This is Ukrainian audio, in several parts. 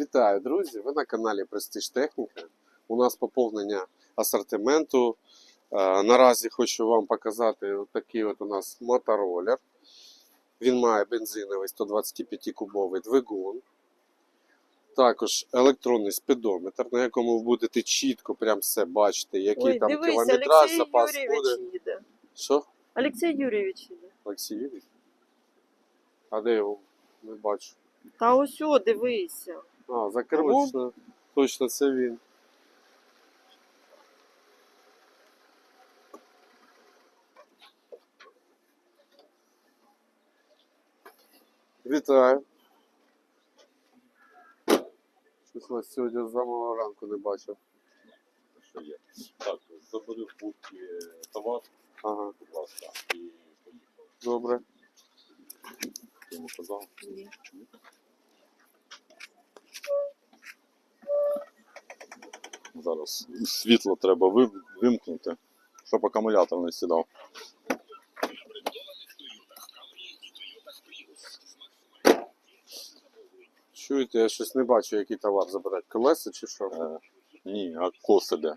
Вітаю, друзі! Ви на каналі Престиж Техніка. У нас поповнення асортименту. Е, Наразі хочу вам показати такий от у нас моторолер. Він має бензиновий 125 кубовий двигун. Також електронний спідометр, на якому ви будете чітко прям все бачити, який Ой, там дивись, кілометраж, Олексій запас Юрійович буде. їде. Що? Олексій Юрійович їде. Олексій Юрійович? А де його? Не бачу. Та ось о, дивися. А, за. Точно, точно це він. Вітаю. Щось вас сьогодні з самого ранку не бачив. що є. Так, забери в будки товар, Ага, будь ласка, і поїхав. добре. Йому казав. Зараз світло треба вимкнути, щоб акумулятор не сідав. Чуєте, я щось не бачу, який товар забирати. Колеса чи що? Е, ні, а коси де?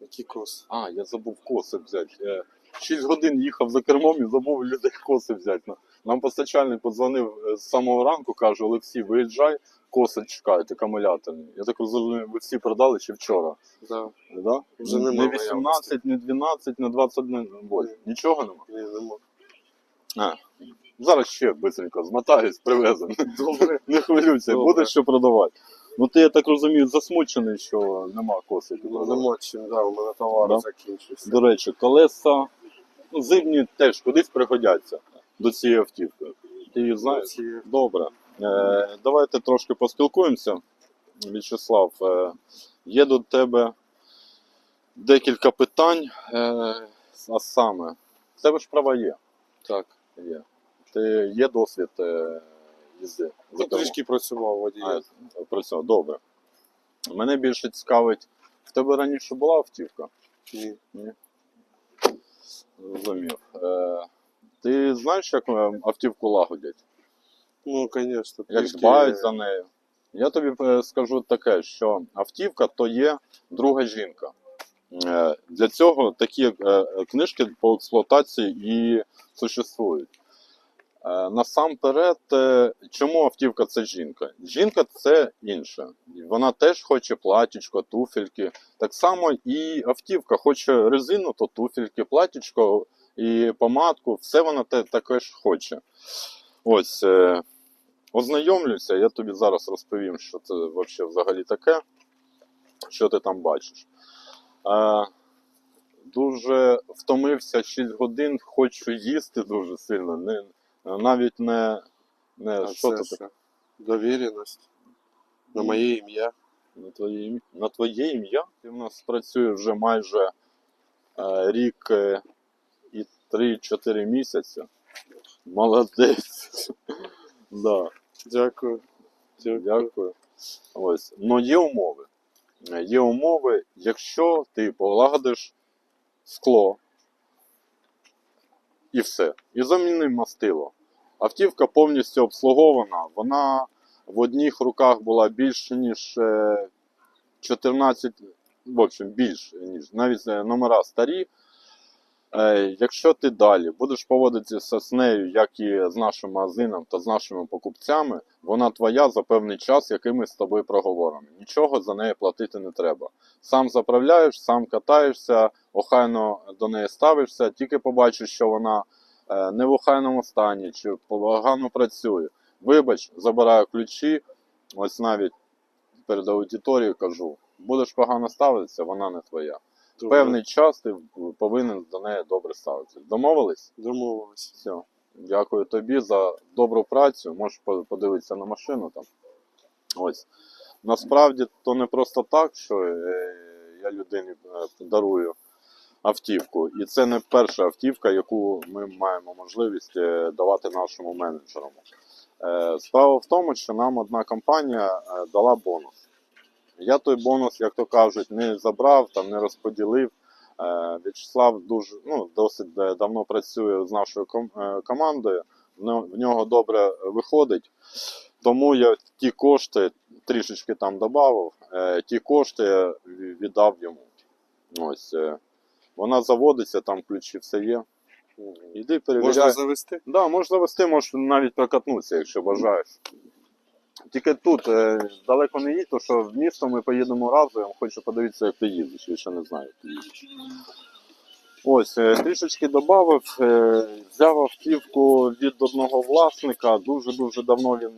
Які коси? А, я забув коси взяти. Е, 6 годин їхав за кермом і забув людей коси взяти. Нам постачальник подзвонив е, з самого ранку, каже, Олексій, виїжджай, коси чекають, акумуляторні. Я так розумію, ви всі продали чи вчора? Да. Да? Вже не немає 18, не 12, не 21 вольт. Нічого нема. Ні, нема. А, зараз ще бисенько змотаюсь, привеземо. Добре. Не хвилюйся, Добре. буде що продавати. Ну ти, я так розумію, засмучений, що нема коси. Ну, нема чим, да, у мене товар Да. закінчився. До речі, колеса ну, зимні теж кудись пригодяться до цієї автівки. Ти її знаєш? Добре. Е, давайте трошки поспілкуємося. В'ячеслав, е, є до тебе декілька питань. Е, а саме, в тебе ж права є. Так. Є. Ти є досвід їзди. Ну, трішки працював водієм. Працював. Добре. Мене більше цікавить, в тебе раніше була автівка? Ні. Розумів. Е, ти знаєш, як автівку лагодять? Ну, звісно. Як дбають за нею? Я тобі е, скажу таке, що автівка то є друга жінка. Е, Для цього такі е, книжки по експлуатації і существують. Насамперед, чому автівка це жінка? Жінка це інше. Вона теж хоче платічко, туфельки. Так само і автівка хоче резину, то туфельки, платічко і помадку, все вона також хоче. Ось. е, Ознайомлюся, я тобі зараз розповім, що це вообще взагалі таке, що ти там бачиш. Е, дуже втомився 6 годин, хочу їсти дуже сильно. Не, навіть не. не А що це таке? Довіреність. На моє ім'я. На твоє, ім- на твоє ім'я? Ти в нас працює вже майже е, рік е, і 3-4 місяці. Молодець. да. Дякую. Дякую. Дякую. Ось. Ну є умови. Е, Є умови, якщо ти полагодиш скло і все. І замінив мастило. Автівка повністю обслугована. Вона в одних руках була більше, ніж е, 14, в общем, більше, ніж навіть е, номера старі. Е, Якщо ти далі будеш поводитися з нею, як і з нашим магазином та з нашими покупцями, вона твоя за певний час, який ми з тобою проговоримо. Нічого за неї платити не треба. Сам заправляєш, сам катаєшся, охайно до неї ставишся, тільки побачиш, що вона е, не в охайному стані чи погано працює. Вибач, забираю ключі, ось навіть перед аудиторією кажу: будеш погано ставитися, вона не твоя. Добре. Певний час ти повинен до неї добре ставитися. Домовились? Домовились. Все. Дякую тобі за добру працю. Можеш подивитися на машину там. Ось. Насправді то не просто так, що е, я людині е, дарую автівку. І це не перша автівка, яку ми маємо можливість е, давати нашому менеджеру. Справа в тому, що нам одна компанія дала бонус. Я той бонус, як то кажуть, не забрав, там, не розподілив. Е, В'ячеслав дуже ну, досить давно працює з нашою е, командою. В нього добре виходить. Тому я ті кошти, трішечки там додав, е, ті кошти ві- віддав йому. Ось. Вона заводиться, там ключі все є. Іди перевіряй. Можна завести? Да, можна вести, можеш навіть прокатнутися, якщо бажаєш. Тільки тут е, далеко не їдь, то що в місто ми поїдемо разом, хочу подивитися, як ти їздиш, я ще не знаю, як ти їздиш. Ось, е, трішечки додав, е, взяв автівку від одного власника, дуже-дуже давно він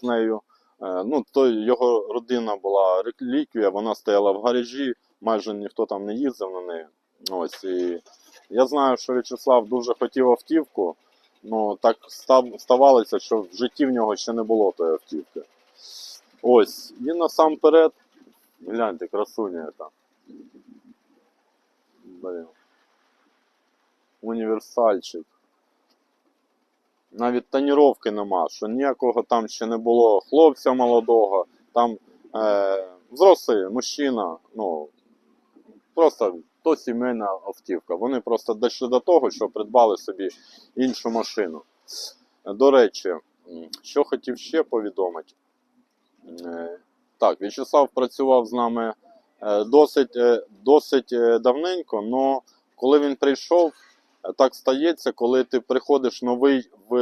з нею. Ну, то його родина була реліквія, вона стояла в гаражі, майже ніхто там не їздив на неї. Ось, і я знаю, що В'ячеслав дуже хотів автівку, ну так ставалося, що в житті в нього ще не було тої автівки. Ось, і насамперед, гляньте, красуня яка. Блін. Універсальчик. Навіть тоніровки нема, що ніякого там ще не було хлопця молодого, там е, взрослий мужчина, ну, просто то сімейна автівка. Вони просто дійшли до того, що придбали собі іншу машину. До речі, що хотів ще повідомити. Е, Так, В'ячеслав працював з нами е, досить, е, досить давненько, але коли він прийшов, так стається, коли ти приходиш новий в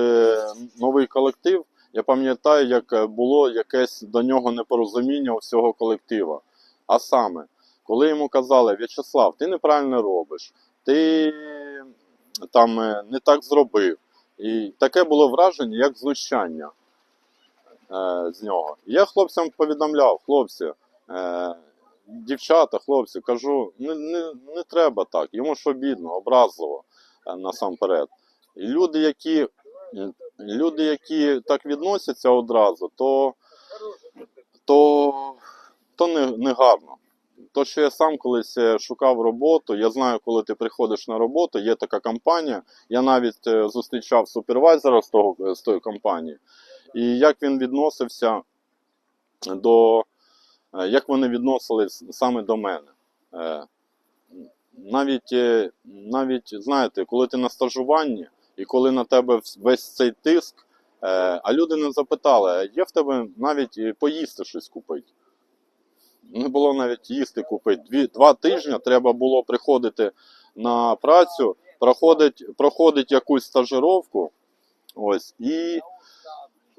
новий колектив. Я пам'ятаю, як було якесь до нього непорозуміння у всього колектива. А саме, коли йому казали, В'ячеслав, ти неправильно робиш, ти там е, не так зробив. І таке було враження, як знущання е, з нього. Я хлопцям повідомляв, хлопці, е, дівчата, хлопці, кажу, не, не, не треба так, йому ж обідно, образливо е, насамперед. І люди, які, люди, які так відносяться одразу, то, то, то не, не гарно. То, що я сам колись е, шукав роботу, я знаю, коли ти приходиш на роботу, є така компанія. Я навіть е, зустрічав супервайзера з, того, з тої компанії. І як він відносився до. е, Як вони відносились саме до мене. Навіть, навіть, знаєте, коли ти на стажуванні і коли на тебе весь цей тиск, а люди не запитали, є в тебе навіть поїсти щось купити. Не було навіть їсти купити. Дві, два тижні треба було приходити на працю, проходить, проходить якусь стажировку. Ось, і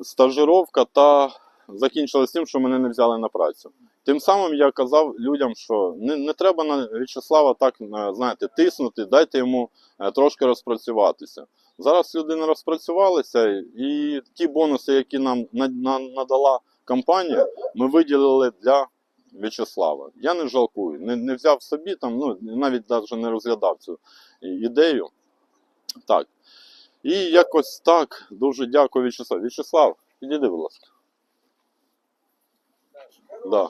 стажировка та закінчилась тим, що мене не взяли на працю. Тим самим я казав людям, що не, не треба на В'ячеслава так е, знаєте, тиснути, дайте йому е, трошки розпрацюватися. Зараз людина розпрацювалася, і ті бонуси, які нам на- на- надала компанія, ми виділили для В'ячеслава. Я не жалкую, не, не взяв собі там, ну навіть навіть не розглядав цю ідею. Так. І якось так. Дуже дякую, В'ячеслав. В'ячеслав, підійди, будь ласка. Да.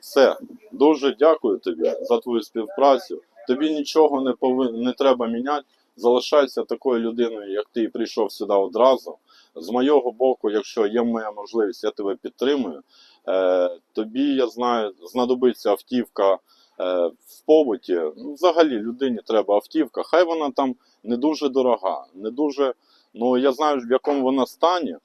Все. Дуже дякую тобі за твою співпрацю. Тобі нічого не повин... не треба міняти. Залишайся такою людиною, як ти і прийшов сюди одразу. З моєго боку, якщо є моя можливість, я тебе підтримую. Е, тобі, я знаю, знадобиться автівка е, в побуті. Ну, взагалі людині треба автівка. Хай вона там не дуже дорога, не дуже. Ну я знаю, в якому вона стані,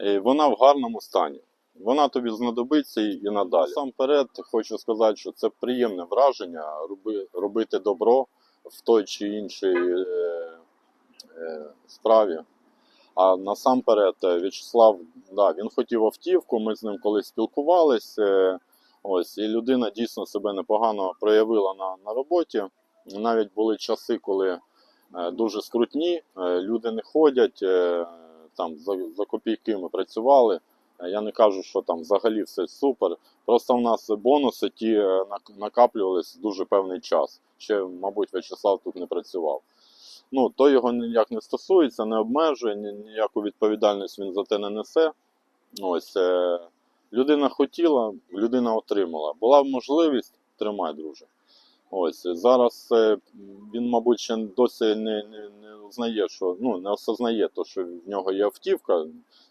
і вона в гарному стані. Вона тобі знадобиться і, і надалі. Насамперед хочу сказати, що це приємне враження роби, робити добро в той чи іншій е, е, справі. А насамперед, е, В'ячеслав, да, він хотів автівку, ми з ним колись спілкувалися. Ось, і людина дійсно себе непогано проявила на, на роботі. Навіть були часи, коли е, дуже скрутні, е, люди не ходять, там за, за копійки ми працювали. Я не кажу, що там взагалі все супер. Просто в нас бонуси ті нак- накаплювались дуже певний час. Ще, мабуть, В'ячеслав тут не працював. Ну, то його ніяк не стосується, не обмежує, ніяку відповідальність він за те не несе. Ось, е, людина хотіла, людина отримала. Була можливість, тримай, друже. Ось зараз е, він, мабуть, ще досі не, не, не узнає, що ну не осознає, то, що в нього є автівка.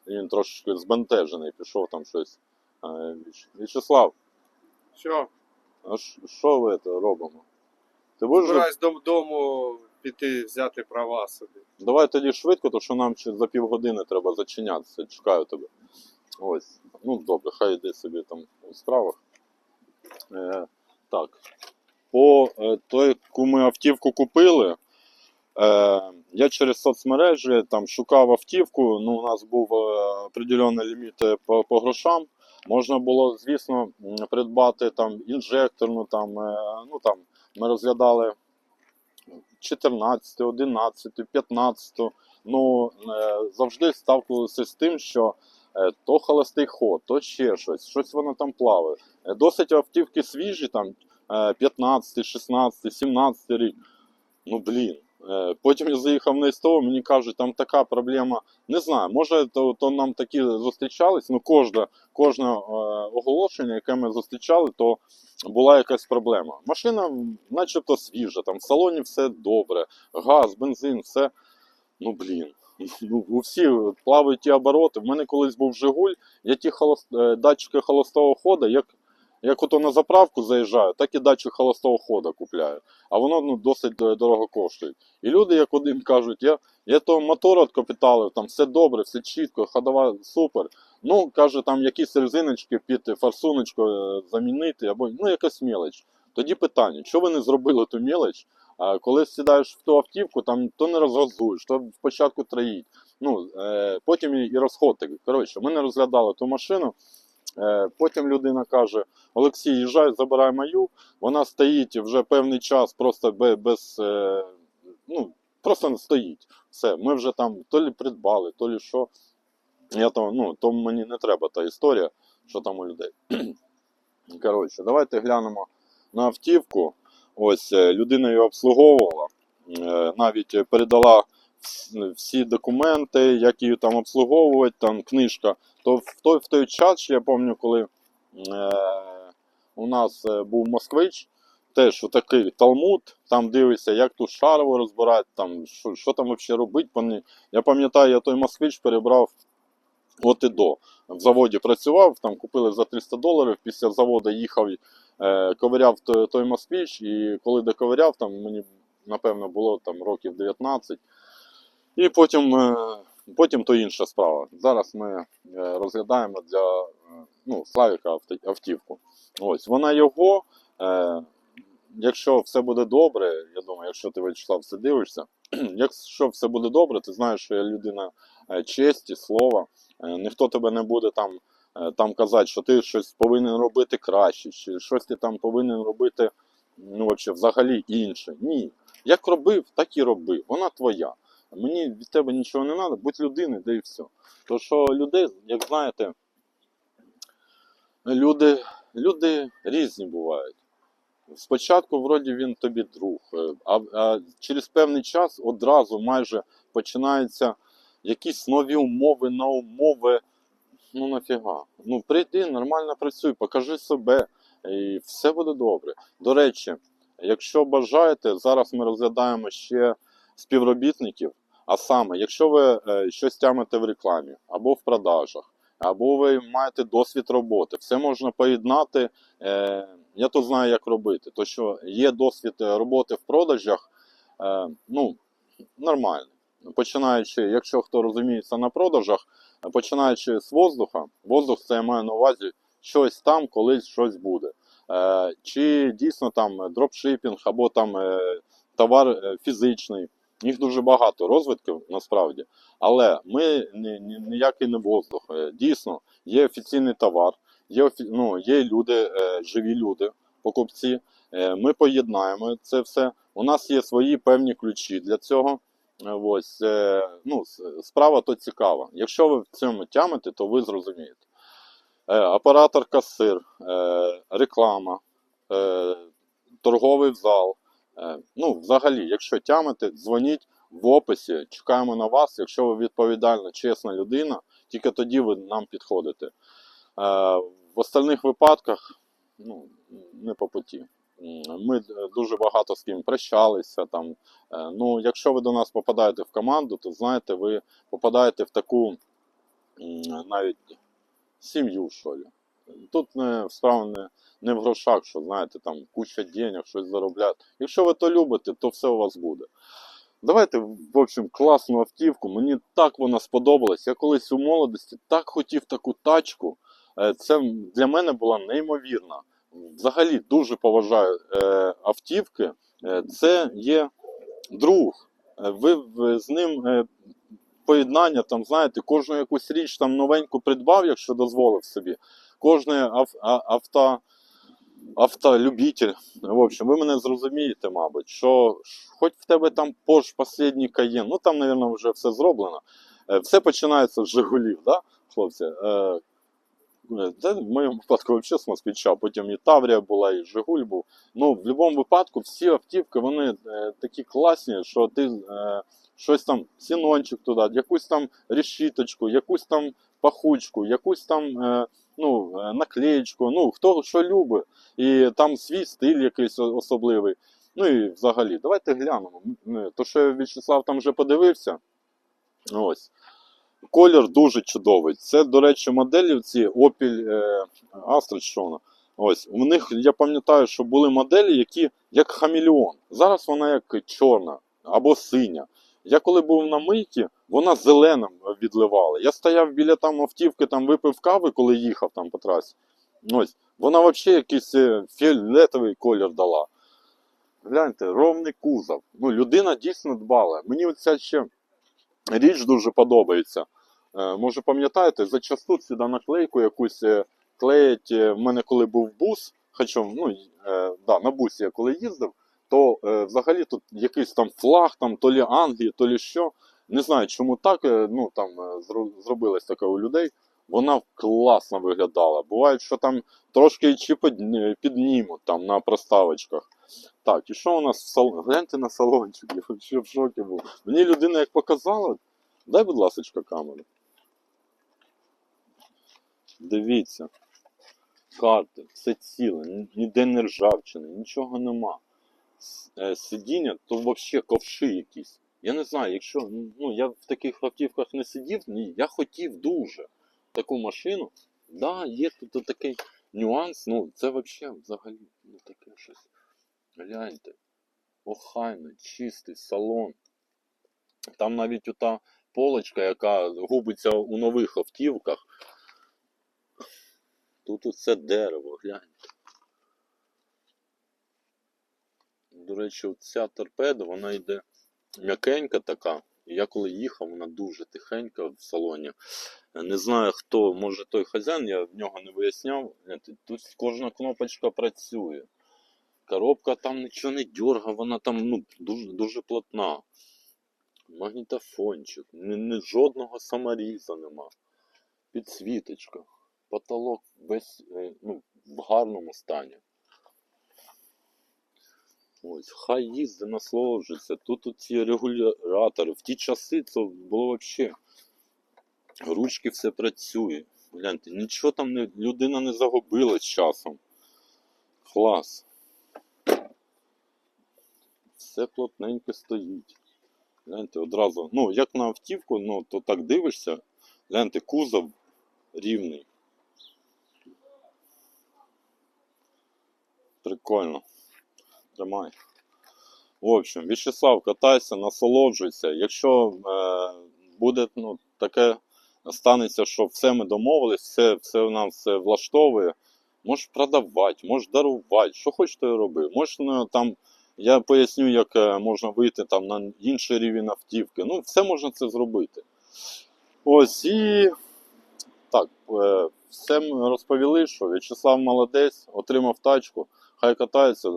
Він трошки збентежений, пішов там щось. Е, В'ячеслав, Що? а що ви робимо? Ти будеш? Збираюсь додому піти взяти права собі. Давай тоді швидко, то що нам ще за півгодини треба зачинятися. Чекаю тебе. Ось. Ну, добре, хай йде собі там у справах. Е, так. По е, той, яку ми автівку купили. Е, я через соцмережі там шукав автівку. Ну, у нас був е, определений ліміт е, по, по грошам. Можна було, звісно, придбати там інжекторну, там, е, ну там ми розглядали 14, 11, 15. Ну, е, завжди сталкувалися з тим, що е, то холостий ход, то ще щось, щось воно там плаває. Е, Досить автівки свіжі, там е, 15, 16, 17 рік. Ну блін. Е, Потім я заїхав на СТО, мені кажуть, там така проблема. Не знаю, може, то, то нам такі зустрічались. Ну, кожне, кожне е, оголошення, яке ми зустрічали, то була якась проблема. Машина, начебто, свіжа, там в салоні все добре, газ, бензин, все. Ну блін. Ну, у всіх плавають ті обороти. В мене колись був Жигуль, я ті холост... е, датчики холостого хода, як, як ото на заправку заїжджаю, так і датчик холостого хода купляю. А воно ну, досить е, дорого коштує. І люди, як один кажуть, я, я того мотор відкапіталив, там все добре, все чітко, ходова супер. Ну, каже, там якісь резиночки під форсуночку е, замінити, або ну, якась мелоч. Тоді питання, що ви не зробили ту мелоч, коли сідаєш в ту автівку, там то не розгазуєш, то спочатку троїть. Ну, е, потім і, розход. Коротше, ми не розглядали ту машину. Е, потім людина каже: Олексій, їжджай, забирай мою. Вона стоїть вже певний час, просто без, е, ну, просто не стоїть. Все, ми вже там то лі придбали, то лі що. Я то, ну, то мені не треба та історія, що там у людей. Коротше, давайте глянемо на автівку. Ось е, людина її обслуговувала, навіть передала всі документи, як її там обслуговувати, там книжка. То в той, в той час, я пам'ятаю, коли е, у нас е, був москвич, теж такий талмуд, там дивишся, як ту шарову розбирати, там, що, що там взагалі робити. Я пам'ятаю, я той москвич перебрав от і до. В заводі працював, там купили за 300 доларів, після заводу їхав, е, ковиряв той, той москвич, і коли доковиряв, там мені напевно було там років 19. І потім, е, потім то інша справа. Зараз ми е, розглядаємо для е, ну, Славіка автівку. Ось вона його. Якщо все буде добре, я думаю, якщо ти Вячеслав все дивишся, якщо все буде добре, ти знаєш, що я людина честі, слова. Ніхто тебе не буде там, там казати, що ти щось повинен робити краще, чи щось ти там повинен робити ну, взагалі інше. Ні. Як робив, так і роби. Вона твоя. Мені від тебе нічого не треба, будь людиною, де і все. То що людей, як знаєте, люди, люди різні бувають. Спочатку, вроді, він тобі друг, е, а, а через певний час одразу майже починаються якісь нові умови на умови. Ну нафіга. Ну прийди, нормально працюй, покажи себе, і все буде добре. До речі, якщо бажаєте, зараз ми розглядаємо ще співробітників. А саме, якщо ви е, щось тямите в рекламі або в продажах, або ви маєте досвід роботи, все можна поєднати. Е, я тут знаю, як робити. То що є досвід е, роботи в продажах, ну нормально. Починаючи, якщо хто розуміється на продажах, починаючи з воздуха, воздух це я маю на увазі щось там, колись щось буде. Чи дійсно там дропшипінг або там товар фізичний. Їх дуже багато розвитків насправді. Але ми ні, ні, ніякий не воздух. Е, Дійсно, є офіційний товар, є, офі... ну, є люди, е, живі люди, покупці. Е, Ми поєднаємо це все. У нас є свої певні ключі для цього. Ось, ну, справа то цікава. Якщо ви в цьому тямите, то ви зрозумієте. Оператор касир, реклама, торговий зал. Е, Ну, взагалі, якщо тямите, дзвоніть в описі, чекаємо на вас. Якщо ви відповідальна, чесна людина, тільки тоді ви нам підходите. Е, В остальних випадках ну, не по путі. Ми е, дуже багато з ким прощалися. Там. Ну, якщо ви до нас попадаєте в команду, то знаєте, ви попадаєте в таку навіть сім'ю, що ли. Тут не справа не, не в грошах, що знаєте, там куча денег, щось заробляти. Якщо ви то любите, то все у вас буде. Давайте, в общем, класну автівку. Мені так вона сподобалась. Я колись у молодості так хотів таку тачку. Е, Це для мене була неймовірна. Взагалі дуже поважаю е, автівки. Е, Це є друг. Ви з ним поєднання, там, знаєте, кожну якусь річ там новеньку придбав, якщо дозволив собі. Кожне авто, автолюбитель. В общем, ви мене зрозумієте, мабуть, що хоч в тебе там Porsche последній Cayenne, ну там, мабуть, вже все зроблено. Е, Все починається з Жигулів, да, хлопці? Е, Це в моєму випадку взагалі з москвича, потім і Таврія була, і Жигуль був. Ну, в будь-якому випадку всі автівки вони е, такі класні, що ти щось там, сінончик туди, якусь там решіточку, якусь там пахучку, якусь там ну, е, наклеєчку, ну, хто що любить, і там свій стиль якийсь особливий. Ну і взагалі, давайте глянемо. То, що В'ячеслав там вже подивився. Ось. Колір дуже чудовий. Це, до речі, моделі ці Opel е, Astra, що вона. Ось, у них я пам'ятаю, що були моделі, які як хамелеон. Зараз вона як чорна або синя. Я коли був на мийці, вона зеленим відливала. Я стояв біля там автівки, там випив кави, коли їхав там по трасі. Ось, вона взагалі якийсь е, фіолетовий колір дала. Гляньте, ровний кузов. Ну, людина дійсно дбала. Мені оця ще річ дуже подобається. Е, може, пам'ятаєте, зачасту сюди наклейку якусь е, клеять. е, В мене коли був бус, хоча ну, е, да, на бусі я коли їздив, то е, взагалі тут якийсь там флаг, там, то лі Англії, то лі що. Не знаю, чому так. е, Ну, там е, зро- зробилось таке у людей. Вона класно виглядала. Буває, що там трошки чи піднімуть там на проставочках. Так, і що у нас в салоні? Гляньте на салончик, я взагалі в шокі був. Мені людина як показала, дай, будь ласка, камеру. Дивіться. Карти, все ціле, ніде не ржавчини, нічого нема. Е, Сидіння то взагалі ковши якісь. Я не знаю, якщо ну, я в таких автівках не сидів, ні, я хотів дуже таку машину. Да, є тут такий нюанс, ну це взагалі взагалі ну, таке щось. Гляньте. Охайно, чистий салон. Там навіть ота полочка, яка губиться у нових автівках. Тут усе дерево, гляньте. До речі, ця торпеда, вона йде м'якенька така. Я коли їхав, вона дуже тихенька в салоні. Не знаю хто, може той хазяїн, я в нього не виясняв. Тут кожна кнопочка працює. Коробка там нічого не дерга, вона там ну, дуже, дуже плотна. Магнітофончик, ні, ні, жодного саморіза нема. Підсвіточка. Потолок весь е, ну, в гарному стані. Ось, хай їздить, насолоджується. Тут ці регулятори. В ті часи це було взагалі. Ручки все працює. Гляньте, нічого там не, людина не загубила з часом. Клас. Все плотненько стоїть. Гляньте, одразу, ну, як на автівку, ну, то так дивишся, гляньте, кузов рівний. Прикольно. Тримай. В общем, В'ячеслав, катайся, насолоджуйся. Якщо е, буде ну, таке станеться, що все ми домовились, все, все в нас все влаштовує, можеш продавати, можеш дарувати, що хочеш, то роби. Можеш ну, там, я поясню, як е, можна вийти там на інший рівень автівки. Ну, все можна це зробити. Ось і так, е, все ми розповіли, що В'ячеслав молодець, отримав тачку, хай катається,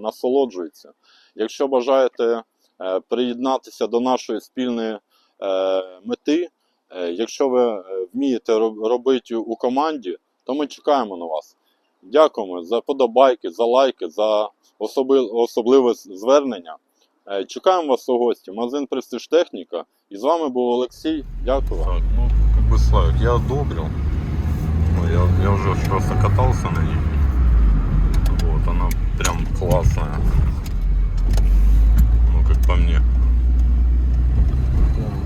насолоджується. Якщо бажаєте е, приєднатися до нашої спільної е, мети, е, якщо ви вмієте робити у команді, то ми чекаємо на вас. Дякуємо за подобайки, за лайки, за особливе звернення. Чекаємо вас у гості. Магазин Престиж Техніка. І з вами був Олексій. Дякую. Так, ну, как бы Славик, я одобрил. Ну, я, я уже просто катался на ней. Вот, классная. Ну, как по мне.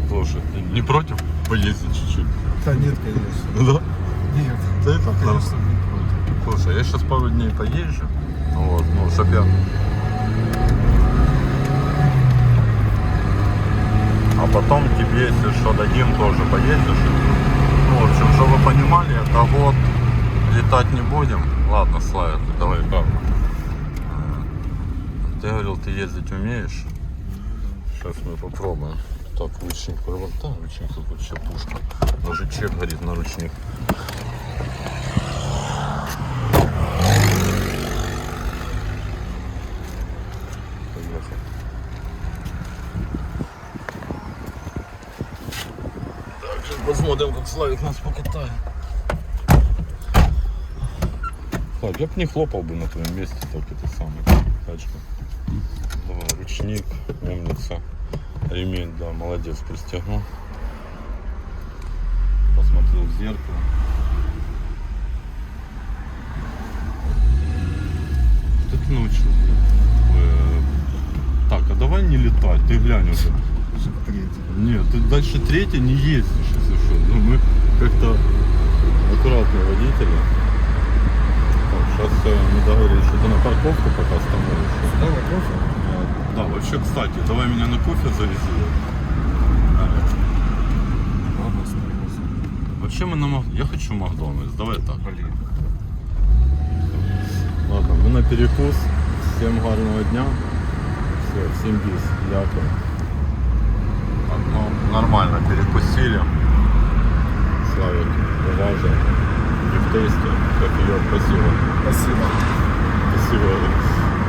Слушай, ты не против поездить чуть-чуть? Да нет, конечно. Да? Нет, Да нормально. конечно, не против. Слушай, я сейчас пару дней поезжу. Вот, ну, чтоб я А потом тебе, если что, дадим, тоже поездишь. Ну, в общем, чтобы вы понимали, это год летать не будем. Ладно, Славик, давай как. Ты говорил, ты ездить умеешь? Сейчас мы попробуем. Так, ручник провода, ручник тут вообще пушка. Даже чек горит на ручник. Так, сейчас посмотрим, как Славик нас покатает. Славик, я бы не хлопал бы на твоем месте, так это самое, тачка. Ручник, умница. Ремень, да, молодец, пристегнул. Посмотрел в зеркало. Что ты научил? Э, Так, а давай не летать, ты глянь уже. Нет, ты дальше третья не ездишь, если что. Ну, мы как-то аккуратные водители. Так, сейчас мы договорились, что ты на парковку пока остановишься. Да, вопрос? А, Да, вообще, кстати, давай меня на кофе завези. Ладно. Вообще мы на Мак- Я хочу Макдональдс, давай так. Блин. Ладно, ми на перекус. Всім гарного дня. Все, біс. Дякую. Так, ну, нормально перекусили. Славик, уважай. Не в тесте. Кофеек, спасибо. Спасибо. Спасибо.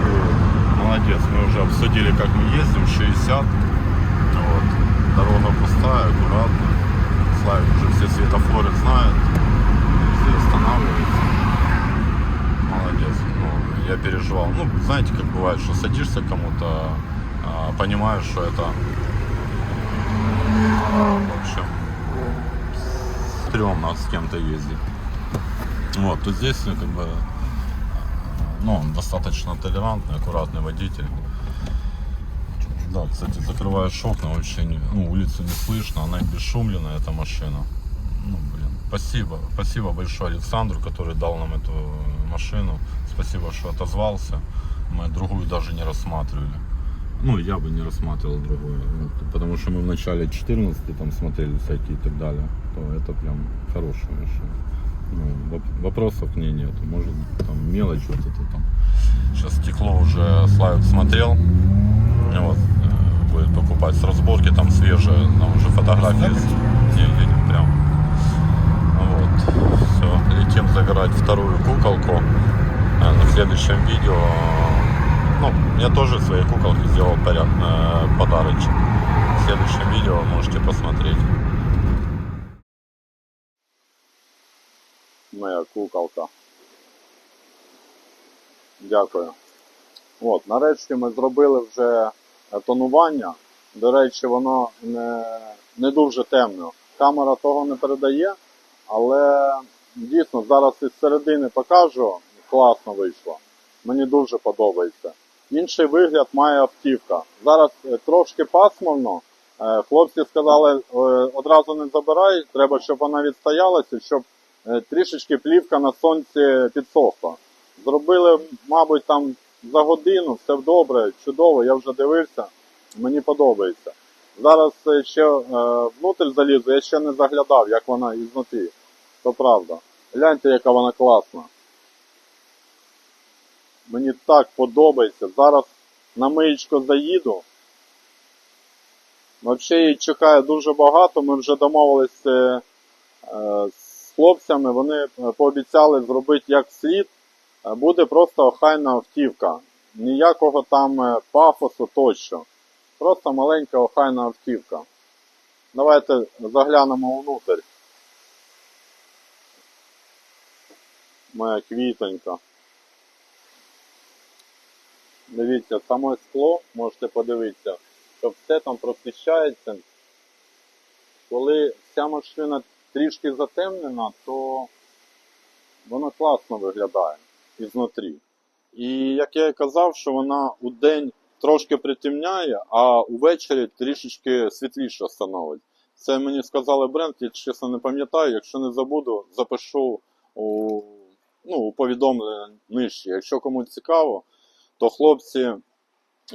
Вот. Молодец, мы уже обсудили, как мы ездим, 60. Вот. Дорога пустая, аккуратно. Славик уже все светофоры знает. Все останавливаются. Молодец. Ну, я переживал. Ну, знаете, как бывает, что садишься кому-то, а, понимаешь, что это в общем стрёмно с кем-то ездить. Вот, то здесь ну, как бы ну, он достаточно толерантный, аккуратный водитель. Да, кстати, закрываешь окна, вообще не, ну, улицу не слышно, она бесшумленная, эта машина. Ну, блин, спасибо, спасибо большое Александру, который дал нам эту машину. Спасибо, что отозвался. Мы другую даже не рассматривали. Ну, я бы не рассматривал другую, ну, потому что мы в начале 14 там смотрели всякие и так далее, то это прям хорошая машина. Ну, воп- вопросов к ней нет. Может, там мелочь вот это там. Сейчас стекло уже Славик смотрел. Вот, э, будет покупать с разборки, там свежие, там уже фотографии. Не, прям. Вот. Все, летим забирать вторую куколку. Э, На следующем видео. Ну, я тоже своей куколке сделал поряд, э, подарочек. В следующем видео можете посмотреть. Моя куколка. Дякую. От, нарешті ми зробили вже е, тонування. До речі, воно не, не дуже темно. Камера того не передає, але дійсно зараз із середини покажу, класно вийшло. Мені дуже подобається. Інший вигляд має автівка. Зараз е, трошки пасмурно. Е, Хлопці сказали, одразу не забирай, треба, щоб вона відстоялася, щоб трішечки плівка на сонці підсохла. Зробили, мабуть, там за годину, все добре, чудово, я вже дивився, мені подобається. Зараз е, ще е, внутрь залізу, я ще не заглядав, як вона ізнутрі. То правда. Гляньте, яка вона класна. Мені так подобається. Зараз на миєчко заїду. Взагалі її чекає дуже багато. Ми вже домовилися е, з хлопцями, вони е, пообіцяли зробити як слід. Е, Буде просто охайна автівка. Ніякого там е, пафосу тощо. Просто маленька охайна автівка. Давайте заглянемо внутрь. Моя квітонька. Дивіться, саме скло, можете подивитися, що все там просвіщається. Коли ця машина трішки затемнена, то вона класно виглядає ізнутрі. І як я і казав, що вона у день трошки притемняє, а увечері трішечки світліше становить. Це мені сказали бренд, я чесно не пам'ятаю. Якщо не забуду, запишу у, ну, у повідомлення нижче. Якщо комусь цікаво, то хлопці,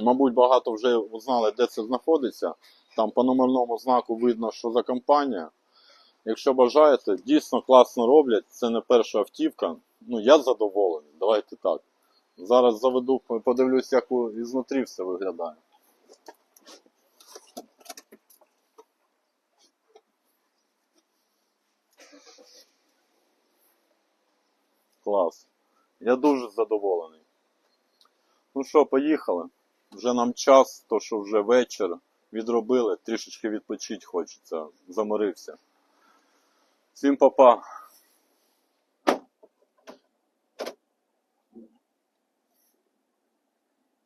мабуть, багато вже узнали, де це знаходиться. Там по номерному знаку видно, що за компанія. Якщо бажаєте, дійсно класно роблять. Це не перша автівка. Ну, я задоволений. Давайте так. Зараз заведу, подивлюсь, як ізнутрі все виглядає. Клас. Я дуже задоволений. Ну що, поїхали. Вже нам час, то що вже вечір. Відробили, трішечки відпочити хочеться. Заморився. Всім па-па.